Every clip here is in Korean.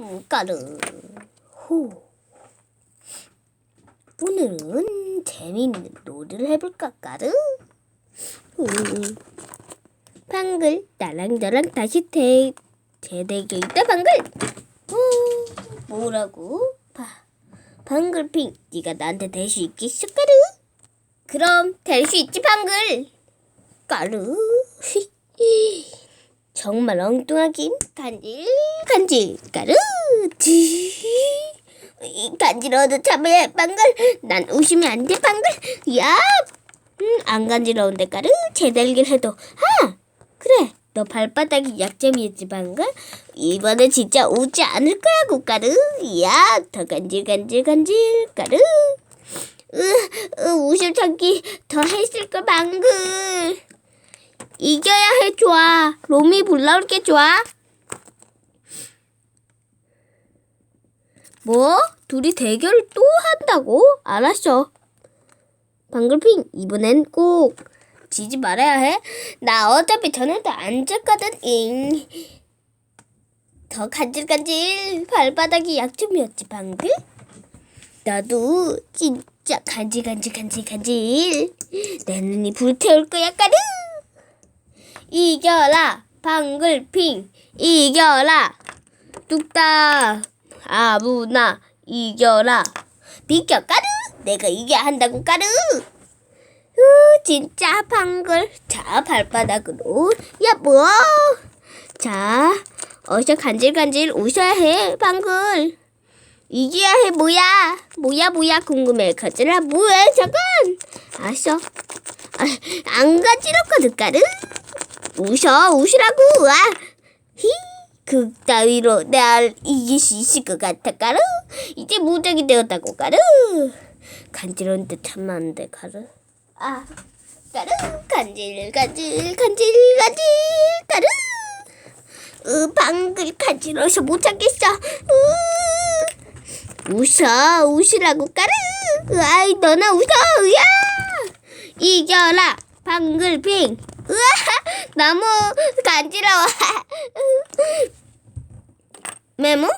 음, 까르. 호. 오늘은 재미있는 놀이를 해볼까, 까르? 음. 방글, 나랑 너랑 다시 대, 재대결 있다, 방글. 어, 뭐라고? 바, 방글핑, 네가 나한테 될 수 있겠어, 까르? 그럼 될 수 있지, 방글. 까르. 정말 엉뚱하긴 간질 간질 지. 간지러워도 참아야 해 방글 난 웃으면 안돼 방글. 야안 간지러운데 까르 제달길 해도. 하 그래 너 발바닥이 약점이었지 방글? 이번에 진짜 웃지 않을 거야 고까르 야 더 간질 간질 간질 까르 으, 으 웃음 참기 더 했을 걸 방글 이겨야 해 좋아. 롬이 불러올 게 좋아. 뭐? 둘이 대결을 또 한다고? 알았어. 방글핑 이번엔 꼭 지지 말아야 해. 나 어차피 전에도 안 졌거든. 잉. 더 간질간질 발바닥이 약점이었지 방글. 나도 진짜 간질간질 간질간질 내 눈이 불태울 거야 까르. 이겨라. 방글핑. 이겨라. 뚝딱. 아무나 이겨라. 비켜. 까르. 내가 이겨야 한다고 까르. 으 진짜 방글. 자 발바닥으로. 야뭐 자 어서 간질간질 웃어야 해 방글. 이겨야 해 뭐야? 뭐야 뭐야? 궁금해. 가지라 뭐해? 잠깐. 알았어 아, 안 가지럽거든 까르 웃어 웃으라고. 와. 히 극따위로 날 이길 수 있을 것 같아 까르 이제 무적이 되었다고 까르 간지러운데 참으면 안돼 까르 아 까르 간질 간질 간질 간질 까르 으 방글 간지러워서 못 참겠어. 으 웃어 웃으라고 까르 아이 너나 웃어 야! 이겨라 방글핑 으아 너무 간지러워. 메모?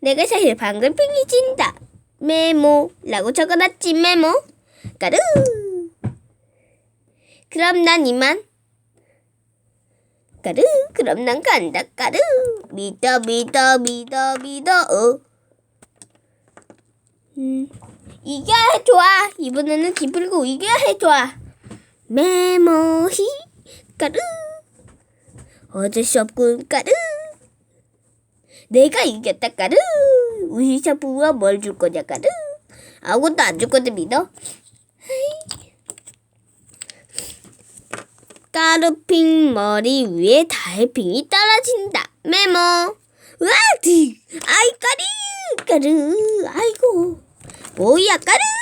내가 사실 방글핑이 진다. 메모라고 적어놨지 메모. 까르 그럼 난 이만. 까르 그럼 난 간다. 까르 믿어 믿어 믿어 믿어. 어. 음, 이겨야 해 좋아. 이번에는 기쁘고 이겨야 해 좋아 메모히 까르 수 없군 까르 내가 이겼다 까르 우리 샤프가 뭘 줄 거냐 까르 아무것도 안줄 거든 믿어. 까르핑 머리 위에 달팽이 떨어진다. 메모. 으아디 아이 까르 까르 아이고. 뭐야 까르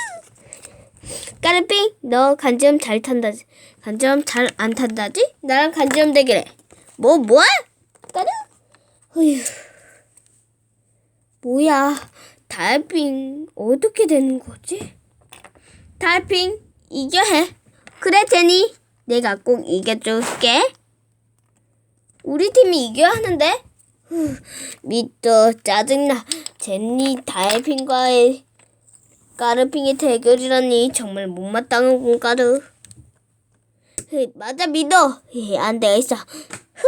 까르핑 너 간지럼 잘 탄다지. 간지럼 잘 안 탄다지? 나랑 간지럼 대결해. 뭐 뭐야? 까르? 어휴. 뭐야? 달핑 어떻게 되는 거지? 달핑 이겨 해. 그래 제니. 내가 꼭 이겨줄게. 우리 팀이 이겨야 하는데. 후, 믿어 짜증나. 제니 달핑과의 까르핑의 대결이라니 정말 못마땅한 공까르. 맞아 믿어. 안 되겠어. 흐.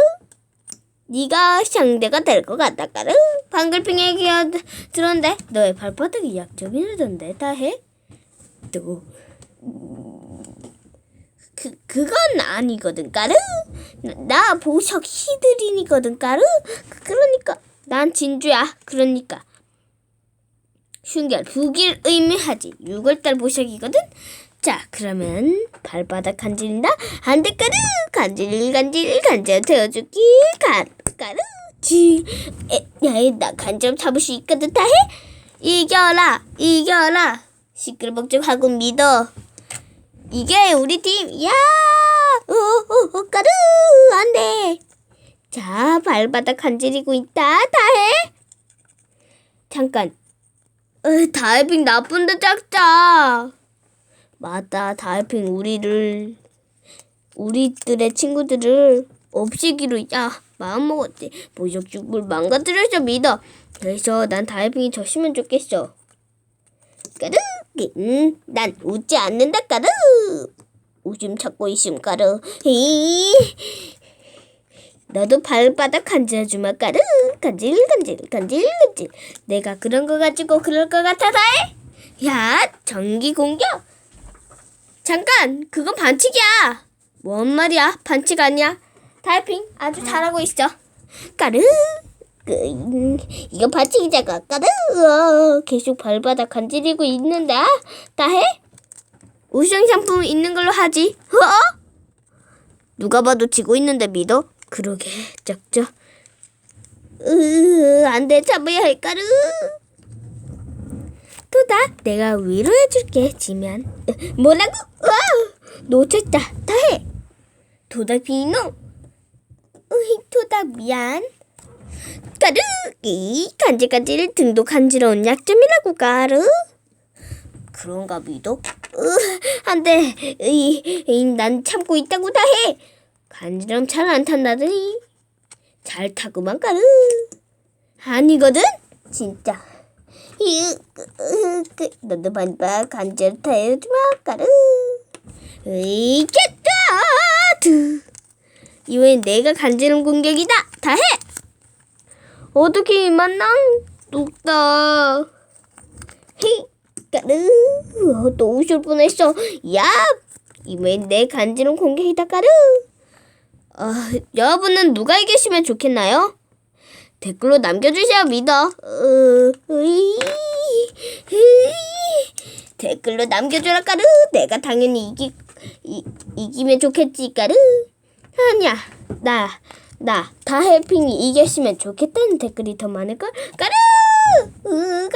네가 상대가 될 것 같다 까르. 방글핑 얘기 들었는데 너의 발바닥이 약점이라던데 다 해? 또. 그, 그건 아니거든 까르. 나, 나 보석 히드린이거든 까르. 그러니까 난 진주야. 그러니까. 흉결 부길 의미하지. 6월달 보석이거든? 자 그러면 발바닥 간질린다 한대까르 간질 간질 간질 태워줄기. 가르 지 야이 나 간질 잡을 수 있거든 다해? 이겨라 이겨라. 시끌벅적하고 믿어. 이게 우리 팀 야! 오오오 까르 안돼! 자 발바닥 간질이고 있다 다해? 잠깐 어, 다이빙 나쁜데 작자. 맞다, 다이빙 우리를 우리들의 친구들을 없애기로 야 마음 먹었지. 보석죽을 망가뜨려서 믿어. 그래서 난 다이빙이 졌으면 좋겠어. 까르, 음, 난 웃지 않는다 까르. 웃음 찾고 있음 까르. 히. 너도 발바닥 간질해주마 까르. 간질 간질 간질 간질. 내가 그런 거 가지고 그럴 것 같아서 해. 야, 전기 공격. 잠깐, 그건 반칙이야. 뭔 말이야? 반칙 아니야. 타이핑 아주 잘하고 있어. 까르. 그, 음, 이거 반칙이잖아. 까르. 어, 계속 발바닥 간지리고 있는데. 다 해? 우승 상품 있는 걸로 하지. 어? 누가 봐도 지고 있는데 믿어? 그러게, 쩍쩍. 으, 안 돼, 참아야 할 까르. 또다 내가 위로해줄게 지면. 으, 뭐라고? 와 놓쳤다. 다해. 도다 비노. 으이 도다 미안. 까르기. 간질간질 등도 간지러운 약점이라고 까르. 그런가 믿어? 으, 안 돼. 이, 이, 난 참고 있다고 다 해 간지럼 잘안 탄다더니 잘 타고만 까르 아니거든? 진짜. 너도 반박 간절 타요주마 까르 으이 깼다! 두. 이번엔 내가 간지럼 공격이다. 다 해! 어떻게 만랑 녹다 헤이 까르 어, 또 우실 뻔했어. 야 이번엔 내 간지럼 공격이다 까르 어, 여러분은 누가 이기시면 좋겠나요? 댓글로 남겨주세요 믿어. 댓글로 남겨줘라 까르. 내가 당연히 이기 이, 이기면 좋겠지 까르. 아니야. 나 나 다해핑이 이겼으면 좋겠다는 댓글이 더 많을걸? 까르! 으,